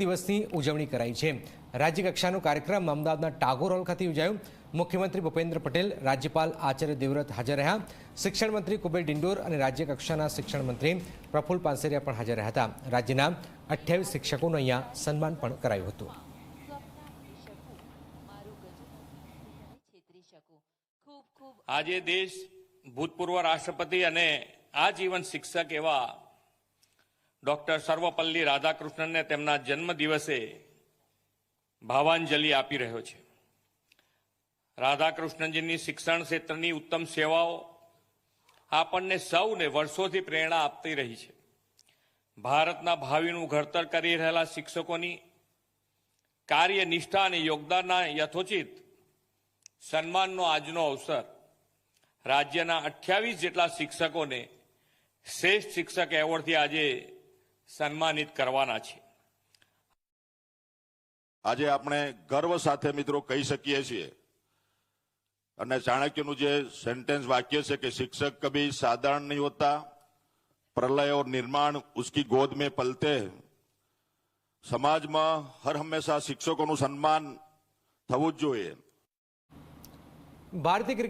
દિવસની ઉજવણી કરાઈ છે. રાજ્ય કક્ષાનો કાર્યક્રમ અમદાવાદના ટાગોર હોલ ખાતે યોજાયો. મુખ્યમંત્રી ભૂપેન્દ્ર પટેલ, રાજ્યપાલ આચાર્ય દેવવ્રત હાજર રહ્યા. શિક્ષણ મંત્રી કુબેર ડિંડોર અને રાજ્ય કક્ષાના શિક્ષણ મંત્રી પ્રફુલ્લ પાનસેરિયા પણ હાજર રહ્યા હતા. રાજ્યના અઠ્યાવીસ શિક્ષકોનું અહીંયા સન્માન પણ કરાયું હતું. આજે દેશ ભૂતપૂર્વ રાષ્ટ્રપતિ અને આજીવન શિક્ષક એવા ડોક્ટર સર્વપલ્લી રાધાકૃષ્ણનને તેમના જન્મ દિવસે ભાવાંજલિ આપી રહ્યો છે. રાધાકૃષ્ણજીની શિક્ષણ ક્ષેત્રની ઉત્તમ સેવાઓ આપણને સૌને વર્ષોથી પ્રેરણા આપતી રહી છે. ભારતના ભાવિનું ઘડતર કરી રહેલા શિક્ષકોની કાર્યનિષ્ઠા અને યોગદાનના યથોચિત સન્માનનો આજનો અવસર રાજ્યના અઠ્યાવીસ જેટલા શિક્ષકોને શ્રેષ્ઠ શિક્ષક એવોર્ડથી આજે સન્માનિત કરવાના છે. આજે આપણે ગર્વ સાથે મિત્રો કહી શકીએ છીએ અને ચાણક્યનું જે સેન્ટેન્સ વાક્ય છે કે શિક્ષક કભી સાધારણ નહીં હોતા પ્રલય ઓર નિર્માણ ઉસકી ગોદ મેં પલતે સમાજમાં હર હંમેશા શિક્ષકોનું સન્માન થવું જ જોઈએ. ભારતીય